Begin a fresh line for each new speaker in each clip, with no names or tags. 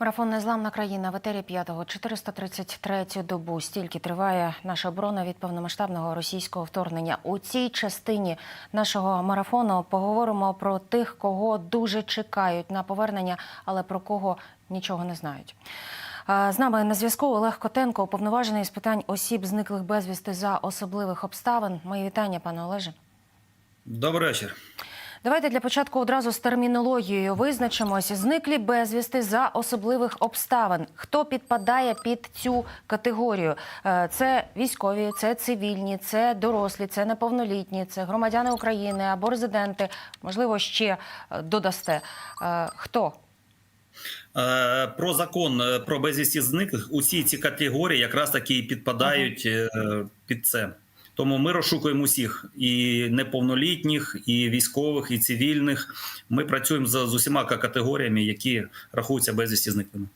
Марафон Незламна країна в етері 5-го 433 добу. Стільки триває наша оборона від повномасштабного російського вторгнення. У цій частині нашого марафону поговоримо про тих, кого дуже чекають на повернення, але про кого нічого не знають. З нами на зв'язку Олег Котенко, уповноважений з питань осіб, зниклих безвісти за особливих обставин. Мої вітання, пане Олеже.
Добрий вечір.
Давайте для початку одразу з термінологією визначимося. Зниклі безвісти за особливих обставин. Хто підпадає під цю категорію? Е, Це військові, це цивільні, це дорослі, це неповнолітні, це громадяни України або резиденти. Можливо, ще е, додасте. Е, Хто?
Про закон про безвісті зниклих усі ці категорії якраз таки підпадають е, під це. Тому ми розшукуємо усіх і неповнолітніх, і військових, і цивільних. Ми працюємо з, з усіма категоріями, які рахуються безвісті зниклими.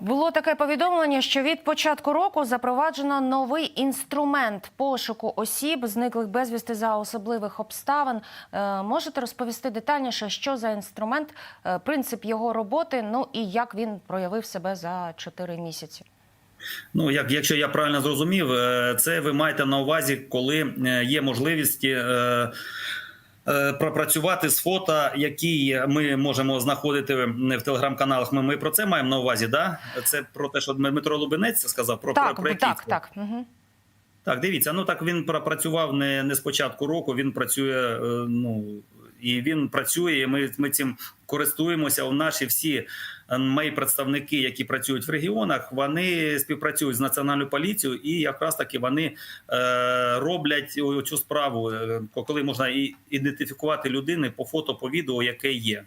Було таке повідомлення, що від початку року запроваджено новий інструмент пошуку осіб, зниклих безвісти за особливих обставин. Е, можете розповісти детальніше, що за інструмент, е, принцип його роботи, ну і як він проявив себе за 4 місяці?
Ну, як якщо я правильно зрозумів, е, це ви маєте на увазі, коли е, є можливість. е, Пропрацювати з фото, які ми можемо знаходити в телеграм-каналах. Ми, ми про це маємо на увазі. Да? Це про те, що Дмитро Лубенець сказав про,
Так,
про, про
так,
якісь-
так. Угу.
Так, дивіться, ну так він пропрацював не, не з початку року. Він працює. е, Ну і він працює. Ми, ми цим користуємося. У наші всі е, мої представники, які працюють в регіонах, вони співпрацюють з національною поліцією, і якраз таки вони е, роблять цю справу, е, коли можна і ідентифікувати людини по фото, по відео, яке є.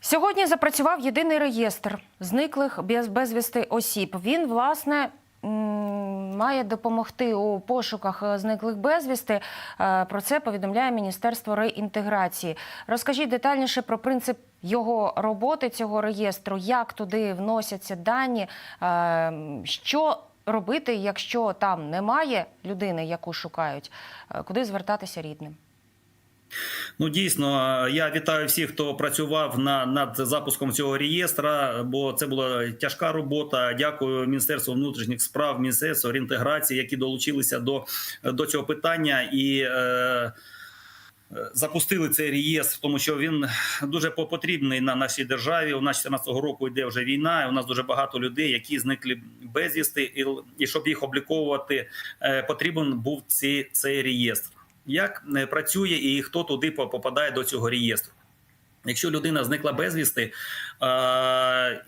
Сьогодні запрацював єдиний реєстр зниклих без безвісти осіб. Він, власне, має допомогти у пошуках е, зниклих безвісти. Е, Про це повідомляє Міністерство реінтеграції. Розкажіть детальніше про принцип його роботи цього реєстру, як туди вносяться дані, е, що робити, якщо там немає людини, яку шукають, куди звертатися рідним.
Ну дійсно, я вітаю всіх, хто працював на над запуском цього реєстра, бо це була тяжка робота. Дякую Міністерству внутрішніх справ, Міністерству реінтеграції, які долучилися до, до цього питання і. Е, Запустили цей реєстр, тому що він дуже потрібний на нашій державі. У нас 14-го року йде вже війна. і У нас дуже багато людей, які зникли безвісти, і, щоб їх обліковувати, е, потрібен був цей, цей реєстр як е, працює і хто туди попадає до цього реєстру. Якщо людина зникла безвісти,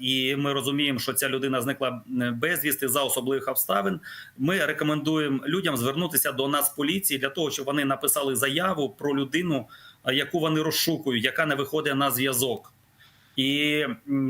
і ми розуміємо, що ця людина зникла е, безвісти за особливих обставин, ми рекомендуємо людям звернутися до нас поліції для того, щоб вони написали заяву про людину, яку вони розшукують, яка не виходить на зв'язок. І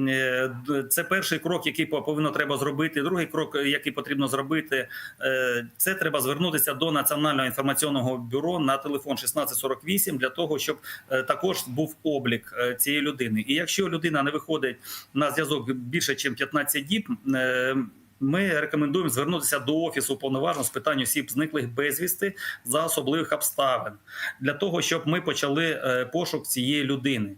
е, це перший крок, який по- повинно треба зробити. Другий крок, який потрібно зробити, е, це треба звернутися до національного інформаційного бюро на телефон 1648 для того, щоб е, також був облік цієї людини. І якщо людина не виходить на зв'язок більше, ніж 15 діб. Ми рекомендуємо звернутися до офісу повноважного з питань осіб зниклих безвісти за особливих обставин для того, щоб ми почали пошук цієї людини.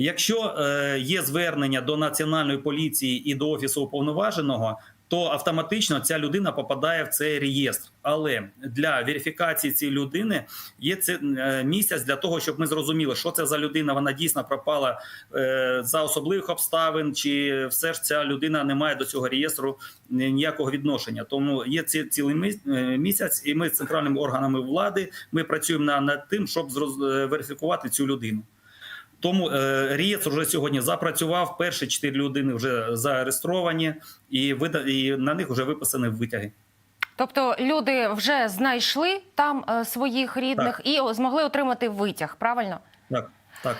Якщо е, є звернення до національної поліції і до офісу уповноваженого, то автоматично ця людина попадає в цей реєстр. Але для верифікації цієї людини є це е, місяць для того, щоб ми зрозуміли, що це за людина. Вона дійсно пропала е, за особливих обставин, чи все ж ця людина не має до цього реєстру ніякого відношення. Тому є ці цілий міс- місяць, і ми з центральними органами влади ми працюємо на- над тим, щоб верифікувати цю людину. Тому е, реєстр вже сьогодні запрацював. Перші чотири людини вже зареєстровані, і вида, і на них вже виписані витяги.
Тобто люди вже знайшли там е, своїх рідних і змогли отримати витяг, правильно?
Так, так.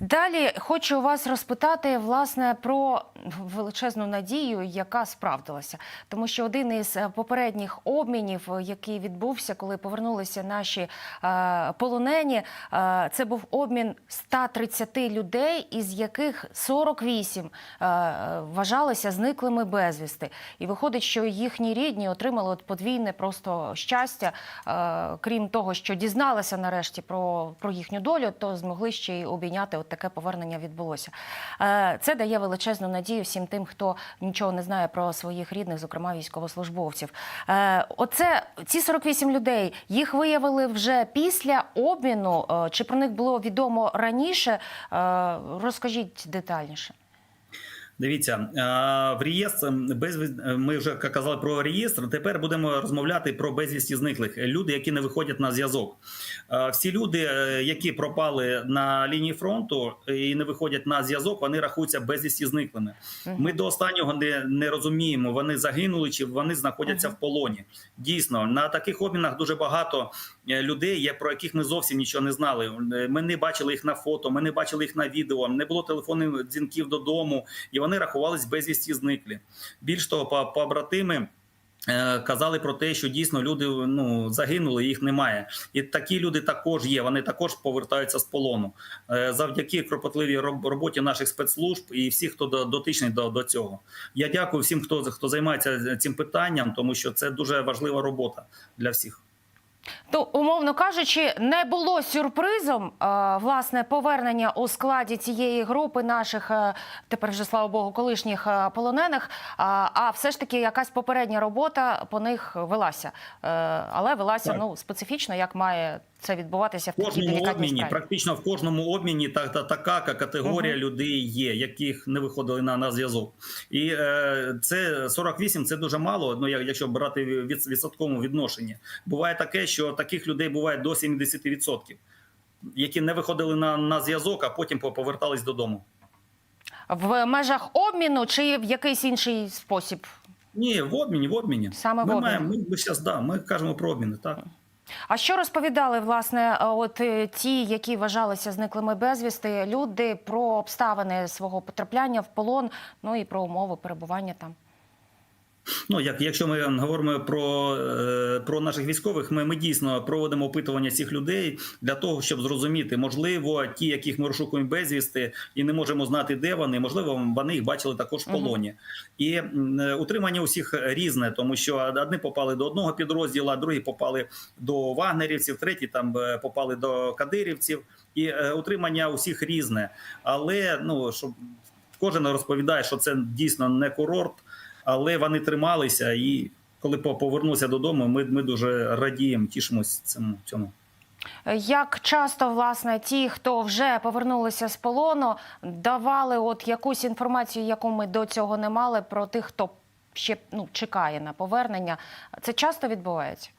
Далі хочу вас розпитати власне про величезну надію, яка справдилася, тому що один із е, попередніх обмінів, е, який відбувся, коли повернулися наші е, полонені, це був обмін 130 людей, із яких 48 е, вважалися зниклими безвісти. І виходить, що їхні рідні отримали от подвійне просто щастя. Крім того, що дізналися нарешті про, про їхню долю, то змогли ще й обійняти, от таке повернення відбулося. Е, Це дає величезну надію всім тим, хто нічого не знає про своїх рідних, зокрема військовослужбовців. Е, Оце ці 48 людей їх виявили вже після обміну. Е, Чи про них було відомо раніше? Розкажіть детальніше.
Дивіться, в реєстр без ми вже казали про реєстр. Тепер будемо розмовляти про безвісті зниклих люди, які не виходять на зв'язок. Всі люди, е, які пропали на лінії фронту і не виходять на зв'язок, вони рахуються безвісті зниклими. Ми до останнього не, не розуміємо, вони загинули чи вони знаходяться в полоні. Дійсно, на таких обмінах дуже багато е, людей є, про яких ми зовсім нічого не знали. Е, Ми не бачили їх на фото, ми не бачили їх на відео, не було телефонних дзвінків додому, і вони рахувались безвісті зниклі. Більш того, по- побратими. е, Казали про те, що дійсно люди ну загинули, їх немає, і такі люди також є. Вони також повертаються з полону Е, завдяки кропотливій роботі наших спецслужб і всіх, хто до- дотичний до, до цього. Я дякую всім, хто хто займається цим питанням, тому що це дуже важлива робота для всіх.
То, умовно кажучи, не було сюрпризом е, власне повернення у складі цієї групи наших е, тепер вже слава Богу, колишніх е, полонених. А, все ж таки якась попередня робота по них велася, але велася
Так.
ну специфічно, як має це відбуватися в
В кожному обміні,
справі.
практично в кожному обміні та, та така категорія
Мгм.
людей є, яких не виходили на, на зв'язок. І е, це 48 це дуже мало. Ну як- якщо брати від відсотковому відношенні. Буває таке, що таких людей буває до 70%, які не виходили на, на зв'язок, а потім повертались додому.
В межах обміну чи в якийсь інший спосіб.
Ні, в обміні, в обміні.
Саме в
ми
обміні.
маємо. Ми, ми зараз да, ми кажемо про обміни. Так.
А що розповідали власне, е, от е, ті, які вважалися зниклими безвісти, люди про обставини свого потрапляння в полон, ну і про умови перебування там?
Ну, як якщо ми говоримо про, е, про наших військових, ми, ми дійсно проводимо опитування цих людей для того, щоб зрозуміти, можливо, ті, яких ми розшукуємо безвісти, і не можемо знати, де вони, можливо, вони їх бачили також в полоні. І е, утримання усіх різне, тому що одні попали до одного підрозділу, а другі попали до вагнерівців, треті там е, попали до кадирівців. І утримання усіх різне. Але ну щоб кожен розповідає, що це дійсно не курорт але вони трималися, і коли по- повернувся додому, ми, ми дуже радіємо, тішимося цьому. цьому.
Як часто власне ті, хто вже повернулися з полону, давали от якусь інформацію, яку ми до цього не мали, про тих, хто ще ну чекає на повернення? Це часто відбувається?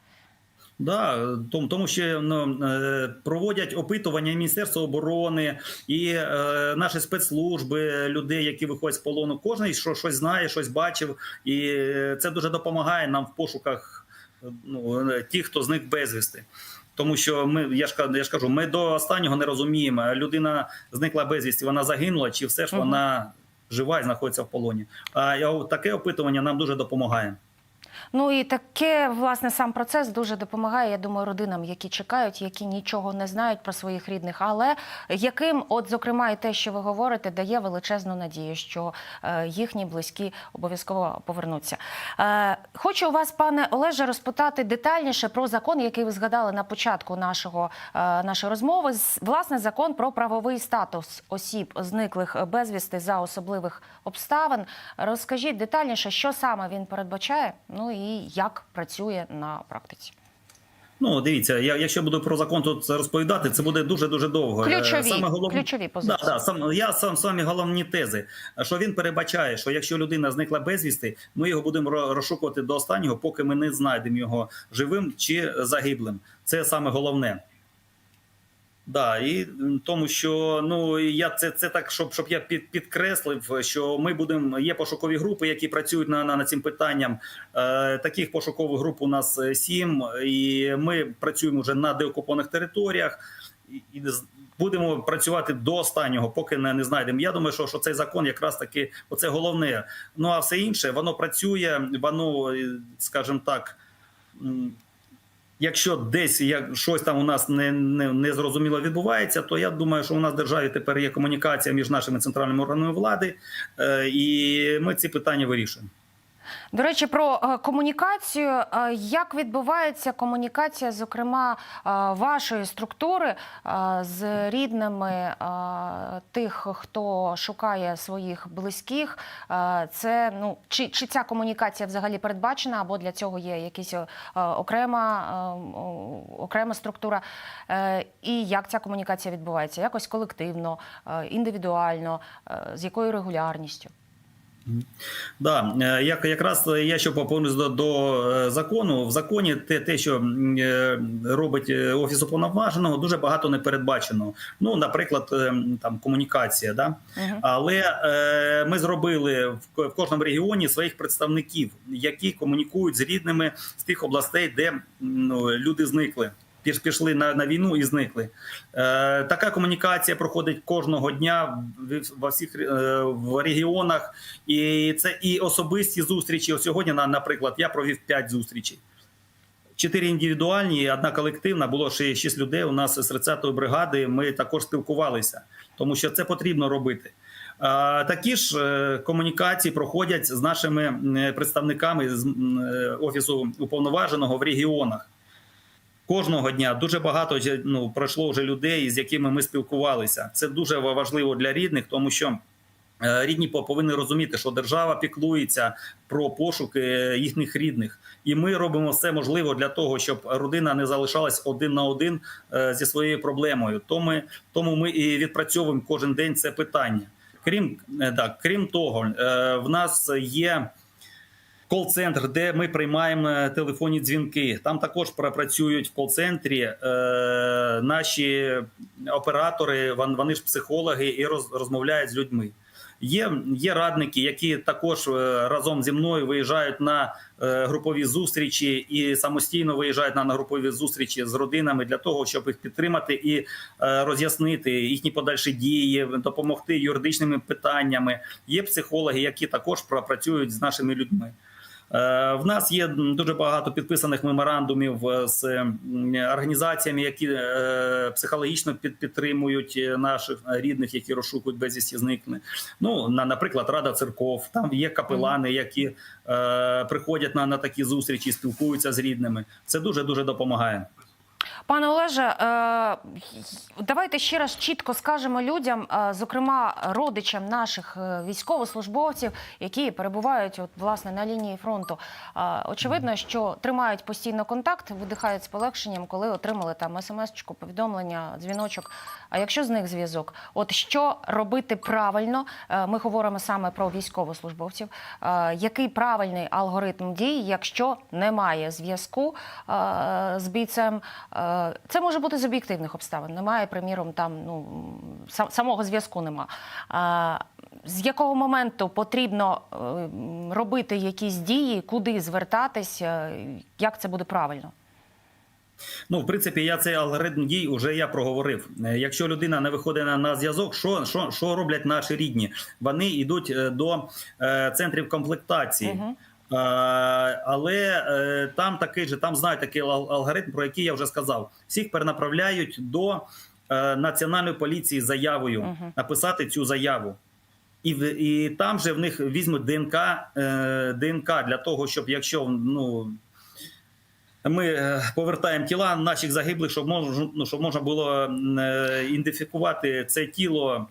Да, тому, тому що ну, е, проводять опитування і Міністерство оборони і е, наші спецслужби, людей, які виходять з полону. Кожен що щось знає, щось бачив, і е, це дуже допомагає нам в пошуках ну, е, тих, хто зник безвісти. Тому що ми, я ж я ж кажу, ми до останнього не розуміємо. Людина зникла безвісті, вона загинула, чи все ж вона жива і знаходиться в полоні. А я- таке опитування нам дуже допомагає.
Ну і таке власне сам процес дуже допомагає. Я думаю, родинам, які чекають, які нічого не знають про своїх рідних, але яким, от зокрема, і те, що ви говорите, дає величезну надію, що е, їхні близькі обов'язково повернуться. Е, хочу у вас, пане Олеже, розпитати детальніше про закон, який ви згадали на початку нашого е, нашої розмови. Власне, закон про правовий статус осіб, зниклих безвісти за особливих обставин. Розкажіть детальніше, що саме він передбачає, ну і як працює на практиці.
Ну, дивіться, я, якщо буду про закон тут розповідати, це буде дуже дуже довго. Е,
Ключові, ключові позиції.
Да, да, сам, я сам самі головні тези. Що він перебачає, що якщо людина зникла безвісти, ми його будемо розшукувати до останнього, поки ми не знайдемо його живим чи загиблим. Це саме головне. Да, і тому що ну я це, це так, щоб щоб я під, підкреслив, що ми будемо. Є пошукові групи, які працюють на, на, над цим питанням. Е, таких пошукових груп у нас е, сім, і ми працюємо вже на деокупованих територіях і, і будемо працювати до останнього, поки не, не знайдемо. Я думаю, що, що цей закон якраз таки оце головне. Ну а все інше воно працює, воно, е, скажімо так. Якщо десь як щось там у нас не, не, не зрозуміло відбувається, то я думаю, що у нас в державі тепер є комунікація між нашими центральними органами влади, е, і ми ці питання вирішуємо.
До речі, про е, комунікацію. Е, Як відбувається комунікація, зокрема, е, вашої структури з рідними тих, хто шукає своїх близьких? Це ну чи, чи ця комунікація взагалі передбачена, або для цього є якась окрема, окрема структура? І як ця комунікація відбувається? Якось колективно, індивідуально, з якою регулярністю?
Да, е, як якраз я ще поповнюсь до, до е, закону. В законі те, те, що е, робить офіс уповноваженого, дуже багато не передбачено. Ну, наприклад, там комунікація, да.
Мгм.
Але е, ми зробили в, в кожному регіоні своїх представників, які комунікують з рідними з тих областей, де ну, люди зникли. Піш- Пішли на, на війну і зникли. Е, така комунікація проходить кожного дня в, во всіх е, в регіонах, і це і особисті зустрічі. Ось сьогодні, на- наприклад, я провів 5 зустрічей. Чотири індивідуальні, одна колективна. Було ще шість людей. У нас з 30-ї бригади. Ми також спілкувалися, тому що це потрібно робити. Такі ж е, комунікації проходять з нашими представниками з е, офісу уповноваженого в регіонах. Кожного дня дуже багато ну, пройшло вже людей, з якими ми спілкувалися. Це дуже важливо для рідних, тому що е, рідні повинні розуміти, що держава піклується про пошуки їхніх рідних, і ми робимо все можливе для того, щоб родина не залишалась один на один е, зі своєю проблемою. Тому, тому ми і відпрацьовуємо кожен день це питання. Крім е, так, крім того, е, в нас є. Кол-центр, де ми приймаємо е, телефонні дзвінки. Там також працюють в кол-центрі е, наші оператори, вон- вони ж психологи і роз, розмовляють з людьми. Є, є радники, які також е, разом зі мною виїжджають на е, групові зустрічі і самостійно виїжджають на, групові зустрічі з родинами для того, щоб їх підтримати і роз'яснити їхні подальші дії, допомогти юридичними питаннями. Є психологи, які також працюють з нашими людьми. Е, В нас є дуже багато підписаних меморандумів е, з організаціями, які е, психологічно під- підтримують наших рідних, які розшукують безвісті зникне. Ну, наприклад, Рада церков, там є капелани, які приходять на, на такі зустрічі, спілкуються з рідними. Це дуже дуже допомагає.
Пане Олеже, е, давайте ще раз чітко скажемо людям, е, зокрема родичам наших е, військовослужбовців, які перебувають от, власне на лінії фронту. Очевидно, що тримають постійно контакт, видихають з полегшенням, коли отримали там смс-чку, повідомлення, дзвіночок. А якщо з них зв'язок, от що робити правильно? Ми говоримо саме про військовослужбовців. Який правильний алгоритм дій, якщо немає зв'язку з бійцем? Е, Це може бути з об'єктивних обставин. Немає, приміром, там ну самого зв'язку нема. З якого моменту потрібно е, робити якісь дії, куди звертатись, е, як це буде правильно?
Ну, в принципі, я цей алгоритм дій вже я проговорив. Якщо людина не виходить на, на зв'язок, що, що, що роблять наші рідні? Вони йдуть до е, центрів комплектації.
Мгм.
Е, але е, там такий же, там знають такий алгоритм, про який я вже сказав. Всіх перенаправляють до е, національної поліції заявою написати цю заяву. І, і там же в них візьмуть ДНК, ДНК для того, щоб якщо ну, ми повертаємо тіла наших загиблих, щоб можна, ну, щоб можна було ідентифікувати це тіло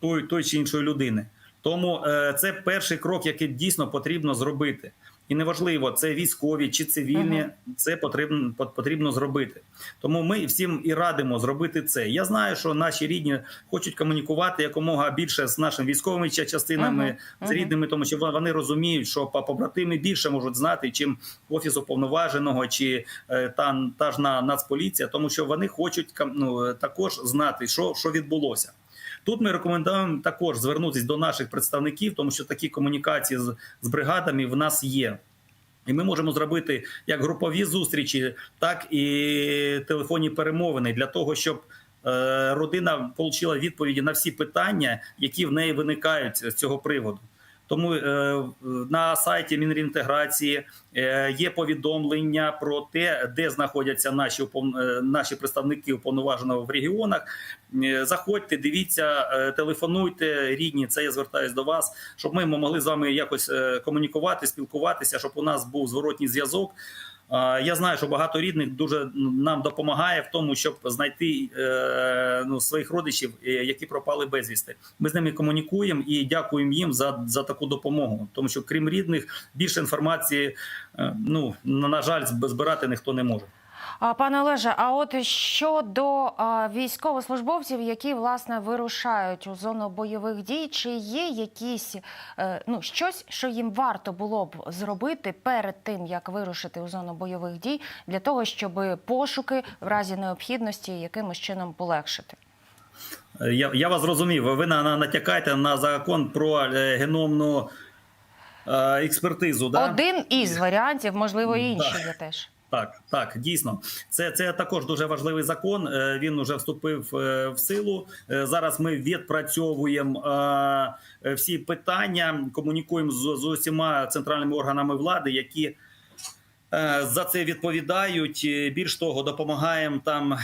той, той чи іншої людини. Тому е, це перший крок, який дійсно потрібно зробити. І неважливо, це військові чи цивільні,
Мгм.
це потрібно, потрібно зробити. Тому ми всім і радимо зробити це. Я знаю, що наші рідні хочуть комунікувати якомога більше з нашими військовими ча- частинами,
Мгм.
з рідними, тому що вони розуміють, що по- побратими більше можуть знати, чим офіс уповноваженого чи е, та, та ж на Нацполіція, тому що вони хочуть ну, е, також знати, що, що відбулося. Тут ми рекомендуємо також звернутися до наших представників, тому що такі комунікації з, з бригадами в нас є. І ми можемо зробити як групові зустрічі, так і телефонні перемовини для того, щоб е, родина отримала відповіді на всі питання, які в неї виникають з цього приводу. Тому е, на сайті Мінреінтеграції е, є повідомлення про те, де знаходяться наші е, наші представники уповноваженого в регіонах. Заходьте, дивіться, телефонуйте рідні. Це я звертаюсь до вас, щоб ми могли з вами якось комунікувати, спілкуватися, щоб у нас був зворотній зв'язок. Я знаю, що багато рідних дуже нам допомагає в тому, щоб знайти е, ну, своїх родичів, е, які пропали безвісти. Ми з ними комунікуємо і дякуємо їм за, за таку допомогу. Тому що крім рідних, більше інформації, е, ну на жаль, зб- збирати ніхто не може.
А, Пане Олеже, а от щодо військовослужбовців, які власне вирушають у зону бойових дій, чи є якісь е, ну щось, що їм варто було б зробити перед тим, як вирушити у зону бойових дій, для того, щоб пошуки в разі необхідності якимось чином полегшити?
Я, я вас зрозумів. Ви на, на, натякаєте на закон про е, геномну е, експертизу. Да?
Один із варіантів, можливо, і інші є теж.
Так, так, дійсно, це, це також дуже важливий закон. Е, Він вже вступив е, в силу. Е, Зараз ми відпрацьовуємо всі питання, комунікуємо з, з усіма центральними органами влади, які за це відповідають. Більш того, допомагаємо там.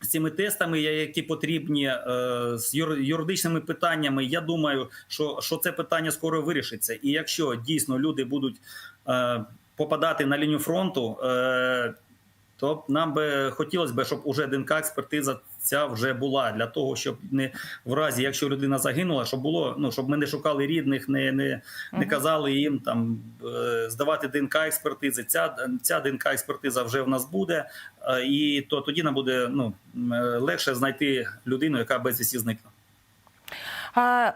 З цими тестами, які потрібні е, з юр- юридичними питаннями, я думаю, що, що це питання скоро вирішиться. І якщо дійсно люди будуть е, попадати на лінію фронту, е, то нам би хотілося б, щоб уже ДНК експертиза ця вже була для того, щоб не в разі, якщо людина загинула, щоб було ну щоб ми не шукали рідних, не, не, не казали їм там е, здавати ДНК експертизи. Ця ця ДНК експертиза вже в нас буде, е, і то тоді нам буде ну е, легше знайти людину, яка безвісті зникла.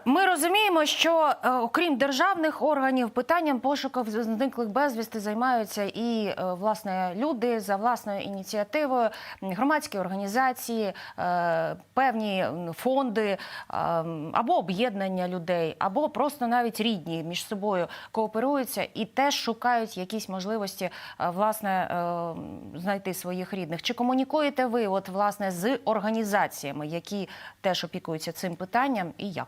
Ми розуміємо, що е, окрім державних органів, питанням пошуків зниклих безвісти займаються і е, власне люди за власною ініціативою, громадські організації, е, певні фонди або об'єднання людей, або просто навіть рідні між собою кооперуються і теж шукають якісь можливості власне знайти своїх рідних. Чи комунікуєте ви, от власне, з організаціями, які теж опікуються цим питанням, і як?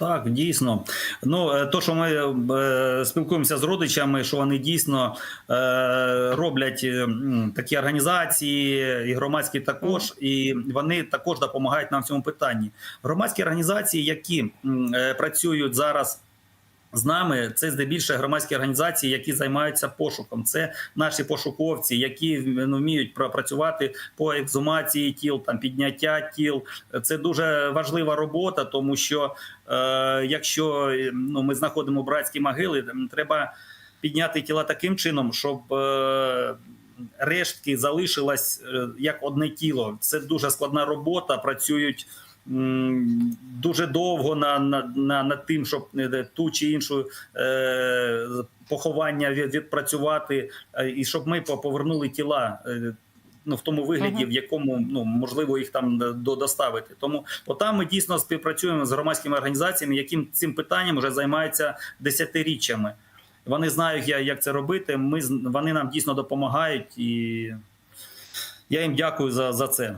Так, дійсно. Ну, е, то, що ми е, спілкуємося з родичами, що вони дійсно е, роблять е, такі організації, і громадські також, і вони також допомагають нам в цьому питанні. Громадські організації, які е, працюють зараз. З нами це здебільшого громадські організації, які займаються пошуком. Це наші пошуковці, які ну, вміють пра- працювати по екзумації тіл, там підняття тіл. Це дуже важлива робота, тому що е, якщо ну, ми знаходимо братські могили, треба підняти тіла таким чином, щоб е, рештки залишилось е, як одне тіло. Це дуже складна робота. Працюють дуже довго на, на, на, над тим, щоб е, ту чи іншу е, поховання відпрацювати, е, і щоб ми повернули тіла. е, Ну, в тому вигляді,
Мгм.
в якому ну можливо їх там доставити. Тому отам ми дійсно співпрацюємо з громадськими організаціями, яким цим питанням вже займаються десятиріччями. Вони знають, як це робити. Ми вони нам дійсно допомагають, і я їм дякую за, за це.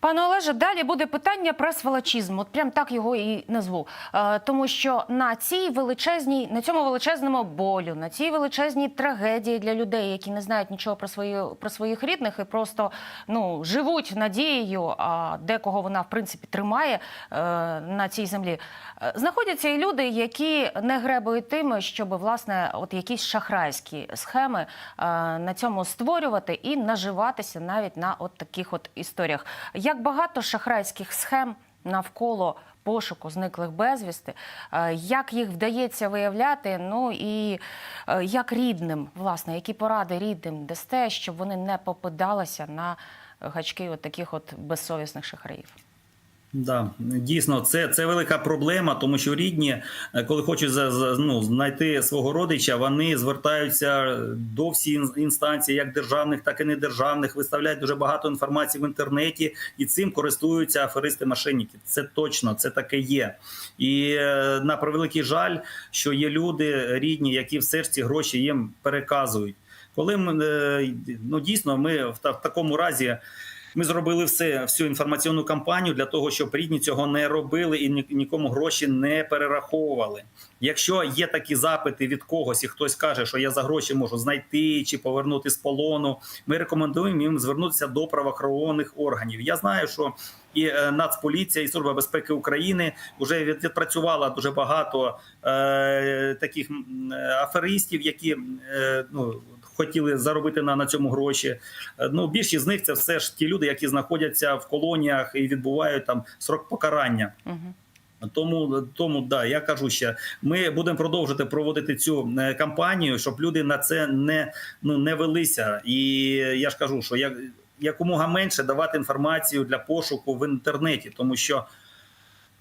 Пане Олеже, далі буде питання про сволочізм. От прям так його і назву. Е, тому що на цій величезній, на цьому величезному болю, на цій величезній трагедії для людей, які не знають нічого про свою про своїх рідних і просто ну живуть надією, а декого вона в принципі тримає е, на цій землі. Е, Знаходяться і люди, які не гребують тим, щоб власне от якісь шахрайські схеми е, на цьому створювати і наживатися навіть на от таких от історіях. Як багато шахрайських схем навколо пошуку зниклих безвісти, е, як їх вдається виявляти, ну і е, як рідним, власне, які поради рідним дасте, щоб вони не попадалися на гачки от таких от безсовісних шахраїв.
Да, дійсно, це, це велика проблема, тому що рідні, е, коли хочуть за, за- ну, знайти свого родича, вони звертаються до всіх ін- інстанцій, як державних, так і недержавних, виставляють дуже багато інформації в інтернеті, і цим користуються аферисти-мошенники. Це точно, це таке є. І е, на превеликий жаль, що є люди рідні, які все ж ці гроші їм переказують. Коли ми, е, ну, дійсно ми в такому разі. Ми зробили все, всю інформаційну кампанію для того, щоб рідні цього не робили і нікому гроші не перераховували. Якщо є такі запити від когось, і хтось каже, що я за гроші можу знайти чи повернути з полону, ми рекомендуємо їм звернутися до правоохоронних органів. Я знаю, що і е, Нацполіція, і Служба безпеки України вже відпрацювала дуже багато е, таких е, аферистів, які е, ну. Хотіли заробити на, на цьому гроші. Е, Ну, більшість з них це все ж ті люди, які знаходяться в колоніях і відбувають там срок покарання.
Угу.
Тому тому да, я кажу ще, ми будемо продовжувати проводити цю е, кампанію, щоб люди на це не ну не велися. І я ж кажу, що як якомога менше давати інформацію для пошуку в інтернеті, тому що.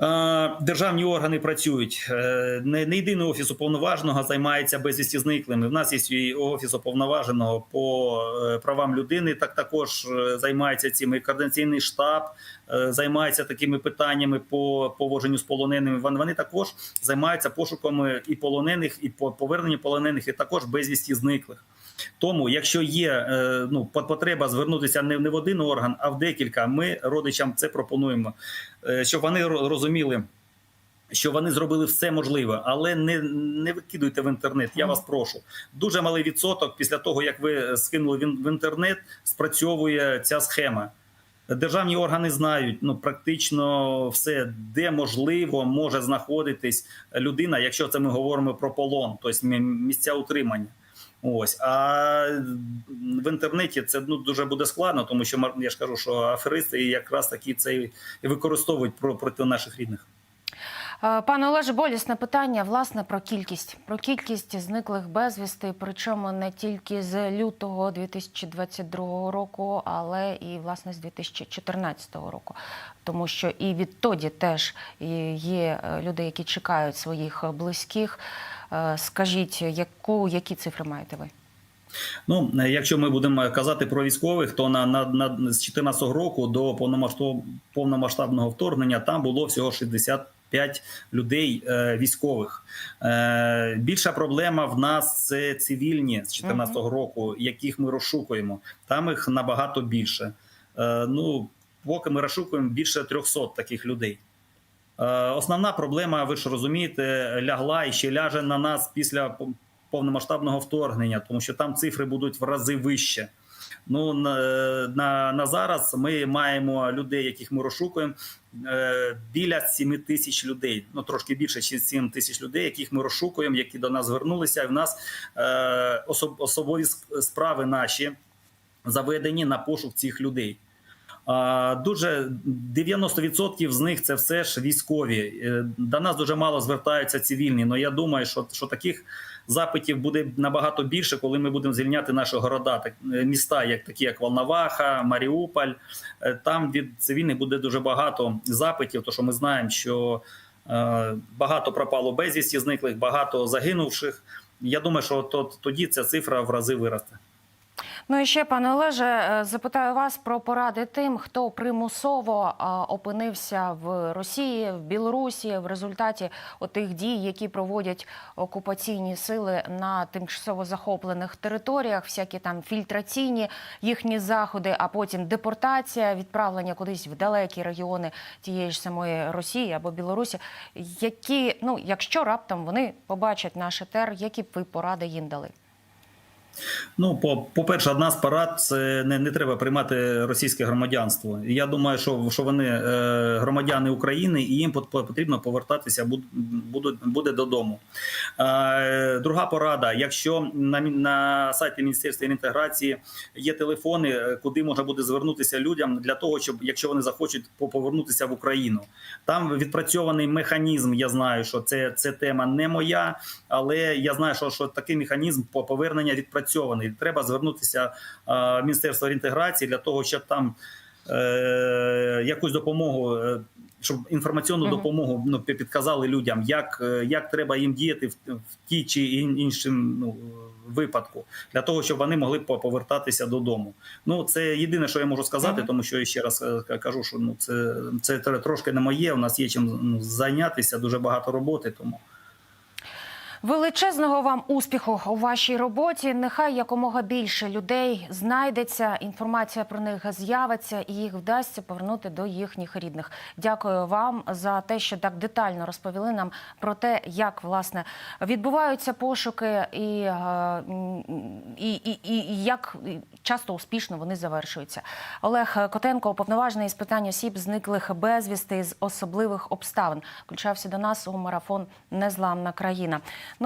Е, Державні органи працюють. Е, Не, не єдиний офіс уповноваженого займається безвісті зниклими. В нас є і офіс уповноваженого по е, правам людини. Так також займається цим і координаційний штаб, займається такими питаннями по поводженню з полоненими. Вон- Вони також займаються пошуками і полонених, і по поверненню полонених, і також безвісті зниклих. Тому, якщо є е, ну потреба звернутися не, в один орган, а в декілька, ми родичам це пропонуємо, е, щоб вони розуміли. Що вони зробили все можливе, але не, не викидуйте в інтернет. Я вас прошу. Дуже малий відсоток після того, як ви скинули в в інтернет, спрацьовує ця схема. Державні органи знають ну практично все, де можливо може знаходитись людина, якщо це ми говоримо про полон, тобто місця утримання. Ось а в інтернеті це ну дуже буде складно, тому що я ж кажу, що аферисти якраз таки це і використовують про проти наших рідних.
Пане Олеже, болісне питання власне про кількість про кількість зниклих безвісти, причому не тільки з лютого 2022 року, але і власне з 2014 року, тому що і відтоді теж є е, люди, які чекають своїх близьких. Е, Скажіть, яку які цифри маєте ви?
Ну, якщо ми будемо казати про військових, то на, на, на з 2014 року до повномасштабного вторгнення там було всього 65 людей е, військових. Е, більша проблема в нас це цивільні з 2014 року, яких ми розшукуємо. Там їх набагато більше. Е, ну, поки ми розшукуємо більше 300 таких людей. Е, Основна проблема, ви ж розумієте, лягла і ще ляже на нас після пов- повномасштабного вторгнення, тому що там цифри будуть в рази вище. Ну на, на, на зараз ми маємо людей, яких ми розшукуємо е, біля 7 тисяч людей. Ну трошки більше, ніж 7 тисяч людей, яких ми розшукуємо, які до нас звернулися. І в нас е, особ, особові справи наші заведені на пошук цих людей. Дуже 90% з них це все ж військові. Е, До нас дуже мало звертаються цивільні. але я думаю, що, що таких запитів буде набагато більше, коли ми будемо звільняти наші города, так е, міста, як такі як Волноваха, Маріуполь. Е, Там від цивільних буде дуже багато запитів, тому що ми знаємо, що багато пропало безвісті зниклих, багато загинувших. Я думаю, що то, тоді ця цифра в рази виросте.
Ну і ще, пане Олеже, е, запитаю вас про поради тим, хто примусово опинився в Росії, в Білорусі в результаті отих дій, які проводять окупаційні сили на тимчасово захоплених територіях, всякі там фільтраційні їхні заходи, а потім депортація, відправлення кудись в далекі регіони тієї ж самої Росії або Білорусі. Які, ну, якщо раптом вони побачать наш етер, які б ви поради їм дали?
Ну, по, по-перше, одна з парад це не, не треба приймати російське громадянство. Я думаю, що, що вони е, громадяни України і їм потрібно повертатися буд, буде додому. Е, друга порада: якщо на, на сайті Міністерства інтеграції є телефони, е, куди можна буде звернутися людям для того, щоб якщо вони захочуть повернутися в Україну, там відпрацьований механізм. Я знаю, що це, це тема не моя, але я знаю, що, що такий механізм по повернення відпрацьований. Треба звернутися в Міністерство інтеграції для того, щоб там е, якусь допомогу. е, Щоб інформаційну
Мгм.
допомогу ну, підказали людям, як, е, як треба їм діяти в, в тій чи ін- іншим ну, випадку, для того, щоб вони могли по- повертатися додому. Ну це єдине, що я можу сказати,
Мгм.
тому що я ще раз е, кажу, що ну це, це трошки не моє. У нас є чим ну, зайнятися, дуже багато роботи. Тому
Величезного вам успіху у вашій роботі. Нехай якомога більше людей знайдеться. Інформація про них з'явиться і їх вдасться повернути до їхніх рідних. Дякую вам за те, що так детально розповіли нам про те, як власне відбуваються пошуки, і, е, і, і, і, як часто успішно вони завершуються. Олег Котенко, уповноважений з питань осіб, зниклих безвісти з особливих обставин, включався до нас у марафон Незламна країна.